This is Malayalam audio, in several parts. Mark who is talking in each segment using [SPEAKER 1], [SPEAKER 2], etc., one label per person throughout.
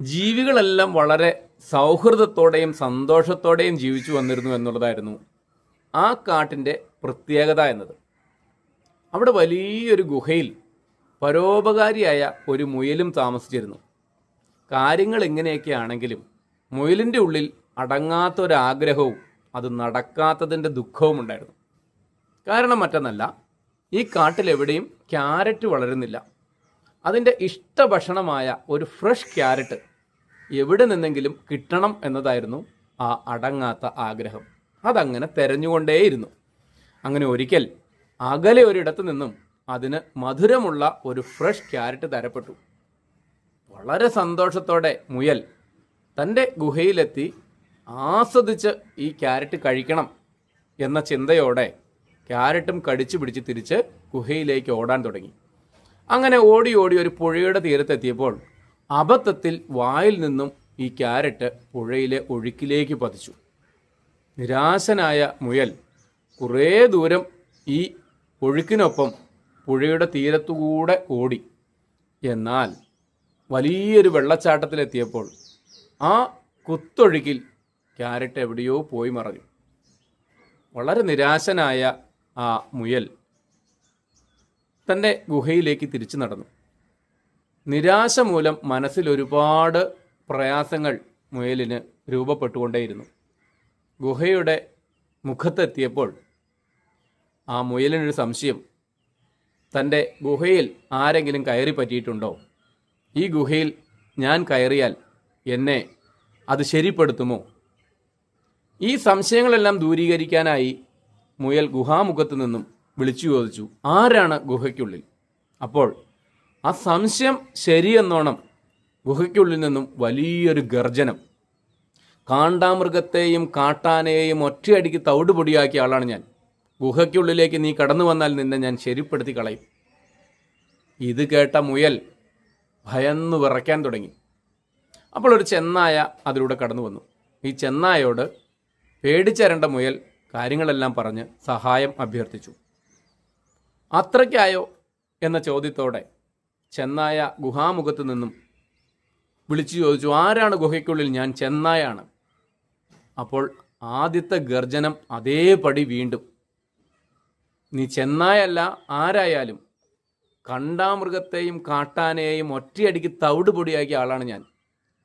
[SPEAKER 1] ജീവികളെല്ലാം വളരെ സൗഹൃദത്തോടെയും സന്തോഷത്തോടെയും ജീവിച്ചു വന്നിരുന്നു എന്നുള്ളതായിരുന്നു ആ കാട്ടിന്റെ പ്രത്യേകത എന്നത്. അവിടെ വലിയൊരു ഗുഹയിൽ പരോപകാരിയായ ഒരു മുയലും താമസിച്ചിരുന്നു. കാര്യങ്ങൾ ഇങ്ങനെയൊക്കെ ആണെങ്കിലും മുയലിന്റെ ഉള്ളിൽ അടങ്ങാത്തൊരാഗ്രഹവും അത് നടക്കാത്തതിന്റെ ദുഃഖവും ഉണ്ടായിരുന്നു. കാരണം മറ്റൊന്നല്ല ഈ കാട്ടിലെവിടെയും ക്യാരറ്റ് വളരുന്നില്ല. അതിന്റെ ഇഷ്ടഭക്ഷണമായ ഒരു ഫ്രഷ് ക്യാരറ്റ് എവിടെ നിന്നെങ്കിലും കിട്ടണം എന്നതായിരുന്നു ആ അടങ്ങാത്ത ആഗ്രഹം. അതങ്ങനെ തെരഞ്ഞുകൊണ്ടേയിരുന്നു. അങ്ങനെ ഒരിക്കൽ അകലെ ഒരിടത്തു നിന്നും അതിന് മധുരമുള്ള ഒരു ഫ്രഷ് ക്യാരറ്റ് തരപ്പെട്ടു. വളരെ സന്തോഷത്തോടെ മുയൽ തന്റെ ഗുഹയിലെത്തി ആസ്വദിച്ച് ഈ ക്യാരറ്റ് കഴിക്കണം എന്ന ചിന്തയോടെ ക്യാരറ്റും കടിച്ചു പിടിച്ച് തിരിച്ച് ഗുഹയിലേക്ക് ഓടാൻ തുടങ്ങി. അങ്ങനെ ഓടി ഓടി ഒരു പുഴയുടെ തീരത്തെത്തിയപ്പോൾ അബദ്ധത്തിൽ വായിൽ നിന്നും ഈ ക്യാരറ്റ് പുഴയിലെ ഒഴുക്കിലേക്ക് പതിച്ചു. നിരാശനായ മുയൽ കുറേ ദൂരം ഈ ഒഴുക്കിനൊപ്പം പുഴയുടെ തീരത്തുകൂടെ ഓടി. എന്നാൽ വലിയൊരു വെള്ളച്ചാട്ടത്തിലെത്തിയപ്പോൾ ആ കുത്തൊഴുക്കിൽ ക്യാരറ്റ് എവിടെയോ പോയി മറഞ്ഞു. വളരെ നിരാശനായ ആ മുയൽ തന്റെ ഗുഹയിലേക്ക് തിരിച്ചു നടന്നു. നിരാശ മൂലം മനസ്സിൽ ഒരുപാട് പ്രയാസങ്ങൾ മുയലിന് രൂപപ്പെട്ടുകൊണ്ടേയിരുന്നു. ഗുഹയുടെ മുഖത്തെത്തിയപ്പോൾ ആ മുയലിനൊരു സംശയം. തന്റെ ഗുഹയിൽ ആരെങ്കിലും കയറി പറ്റിയിട്ടുണ്ടോ? ഈ ഗുഹയിൽ ഞാൻ കയറിയാൽ എന്നെ അത് ശരിപ്പെടുത്തുമോ? ഈ സംശയങ്ങളെല്ലാം ദൂരീകരിക്കാനായി മുയൽ ഗുഹാമുഖത്ത് നിന്നും വിളിച്ചു ചോദിച്ചു ആരാണ് ഗുഹയ്ക്കുള്ളിൽ? അപ്പോൾ ആ സംശയം ശരിയെന്നോണം ഗുഹയ്ക്കുള്ളിൽ നിന്നും വലിയൊരു ഗർജനം. കാണ്ടാമൃഗത്തെയും കാട്ടാനയെയും ഒറ്റയടിക്ക് തവിടുപൊടിയാക്കിയ ആളാണ് ഞാൻ. ഗുഹയ്ക്കുള്ളിലേക്ക് നീ കടന്നു വന്നാൽ നിന്നെ ഞാൻ ശരിപ്പെടുത്തി കളയും. ഇത് കേട്ട മുയൽ ഭയന്നു വിറയ്ക്കാൻ തുടങ്ങി. അപ്പോൾ ഒരു ചെന്നായ അതിലൂടെ കടന്നു വന്നു. ഈ ചെന്നായോട് പേടിച്ചരണ്ട മുയൽ കാര്യങ്ങളെല്ലാം പറഞ്ഞ് സഹായം അഭ്യർത്ഥിച്ചു. അത്രയ്ക്കായോ? എന്ന ചോദ്യത്തോടെ ചെന്നായ ഗുഹാമുഖത്ത് നിന്നും വിളിച്ചു ചോദിച്ചു ആരാണ് ഗുഹയ്ക്കുള്ളിൽ? ഞാൻ ചെന്നായാണ്. അപ്പോൾ ആദ്യത്തെ ഗർജനം അതേപടി വീണ്ടും. നീ ചെന്നായല്ല ആരായാലും കണ്ടാമൃഗത്തെയും കാട്ടാനയെയും ഒറ്റയടിക്ക് തവിട് പൊടിയാക്കിയ ആളാണ് ഞാൻ.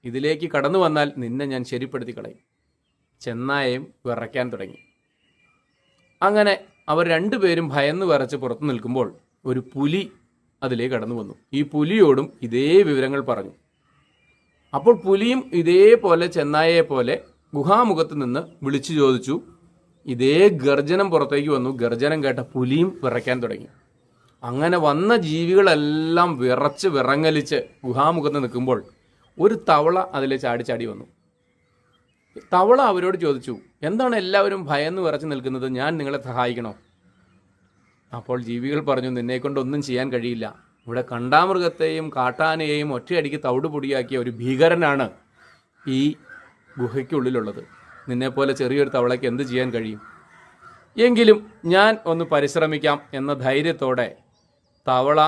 [SPEAKER 1] ഇതിലേക്ക് കടന്നു വന്നാൽ നിന്നെ ഞാൻ ശരിപ്പെടുത്തി കളയും ചെന്നായയും വിറയ്ക്കാൻ തുടങ്ങി. അങ്ങനെ അവർ രണ്ടുപേരും ഭയന്ന് വിറച്ച് പുറത്തു നിൽക്കുമ്പോൾ ഒരു പുലി അതിലേക്ക് കടന്നു വന്നു. ഈ പുലിയോടും ഇതേ വിവരങ്ങൾ പറഞ്ഞു. അപ്പോൾ പുലിയും ഇതേപോലെ ചെന്നായയെ പോലെ ഗുഹാമുഖത്ത് നിന്ന് വിളിച്ചു ചോദിച്ചു. ഇതേ ഗർജനം പുറത്തേക്ക് വന്നു. ഗർജനം കേട്ട പുലിയും വിറയ്ക്കാൻ തുടങ്ങി. അങ്ങനെ വന്ന ജീവികളെല്ലാം വിറച്ച് വിറങ്ങലിച്ച് ഗുഹാമുഖത്ത് നിൽക്കുമ്പോൾ ഒരു തവള അതിലെ ചാടി ചാടി വന്നു. തവള അവരോട് ചോദിച്ചു എന്താണ് എല്ലാവരും ഭയന്ന് വിറച്ച് നിൽക്കുന്നത്? ഞാൻ നിങ്ങളെ സഹായിക്കണോ? അപ്പോൾ ജീവികൾ പറഞ്ഞു നിന്നെ കൊണ്ടൊന്നും ചെയ്യാൻ കഴിയില്ല. ഇവിടെ കണ്ടാമൃഗത്തെയും കാട്ടാനയെയും ഒറ്റയടിക്ക് തവിട് പൊടിയാക്കിയ ഒരു ഭീകരനാണ് ഈ ഗുഹയ്ക്കുള്ളിലുള്ളത്. നിന്നെപ്പോലെ ചെറിയൊരു തവളയ്ക്ക് എന്ത് ചെയ്യാൻ കഴിയും? എങ്കിലും ഞാൻ ഒന്ന് പരിശ്രമിക്കാം എന്ന ധൈര്യത്തോടെ തവള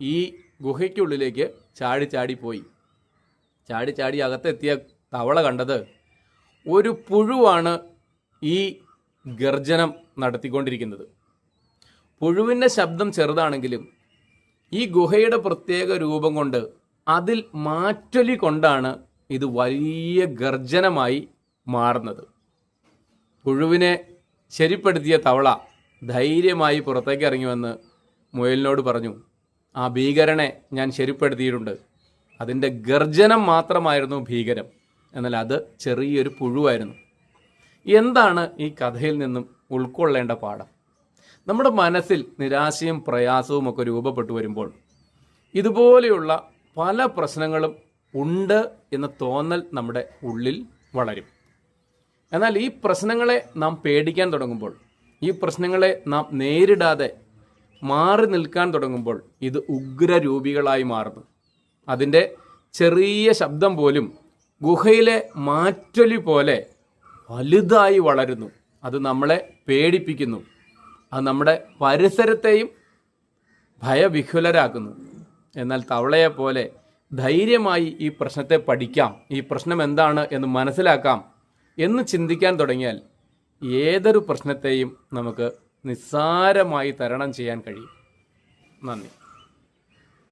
[SPEAKER 1] ഈ ഗുഹയ്ക്കുള്ളിലേക്ക് ചാടി ചാടി പോയി. ചാടി ചാടി അകത്തെത്തിയ തവള കണ്ടത് ഒരു പുഴുവാണ് ഈ ഗർജനം നടത്തിക്കൊണ്ടിരിക്കുന്നത്. പുഴുവിന്റെ ശബ്ദം ചെറുതാണെങ്കിലും ഈ ഗുഹയുടെ പ്രത്യേക രൂപം കൊണ്ട് അതിൽ മാറ്റൊലി കൊണ്ടാണ് ഇത് വലിയ ഗർജനമായി മാറുന്നത്. പുഴുവിനെ ശരിപ്പെടുത്തിയ തവള ധൈര്യമായി പുറത്തേക്ക് ഇറങ്ങി വന്ന് മുയലിനോട് പറഞ്ഞു ആ ഭീകരനെ ഞാൻ ശരിപ്പെടുത്തിയിട്ടുണ്ട്. അതിന്റെ ഗർജനം മാത്രമായിരുന്നു ഭീകരം. എന്നാൽ അത് ചെറിയൊരു പുഴുവായിരുന്നു. എന്താണ് ഈ കഥയിൽ നിന്നും ഉൾക്കൊള്ളേണ്ട പാഠം? നമ്മുടെ മനസ്സിൽ നിരാശയും പ്രയാസവും ഒക്കെ രൂപപ്പെട്ടു വരുമ്പോൾ ഇതുപോലെയുള്ള പല പ്രശ്നങ്ങളും ഉണ്ട് എന്ന തോന്നൽ നമ്മുടെ ഉള്ളിൽ വളരും. എന്നാൽ ഈ പ്രശ്നങ്ങളെ നാം പേടിക്കാൻ തുടങ്ങുമ്പോൾ ഈ പ്രശ്നങ്ങളെ നാം നേരിടാതെ മാറി നിൽക്കാൻ തുടങ്ങുമ്പോൾ ഇത് ഉഗ്രരൂപികളായി മാറുന്നു. അതിന്റെ ചെറിയ ശബ്ദം പോലും ഗുഹയിലെ മാറ്റൊലി പോലെ വലുതായി വളരുന്നു. അത് നമ്മളെ പേടിപ്പിക്കുന്നു. അത് നമ്മുടെ പരിസരത്തെയും ഭയവിഹുലരാക്കുന്നു. എന്നാൽ തവളയെ പോലെ ധൈര്യമായി ഈ പ്രശ്നത്തെ പഠിക്കാം. ഈ പ്രശ്നം എന്താണ് എന്ന് മനസ്സിലാക്കാം. എന്ന് ചിന്തിക്കാൻ തുടങ്ങിയാൽ ഏതൊരു പ്രശ്നത്തെയും നമുക്ക് നിസ്സാരമായി തരണം ചെയ്യാൻ കഴിയും. നന്ദി.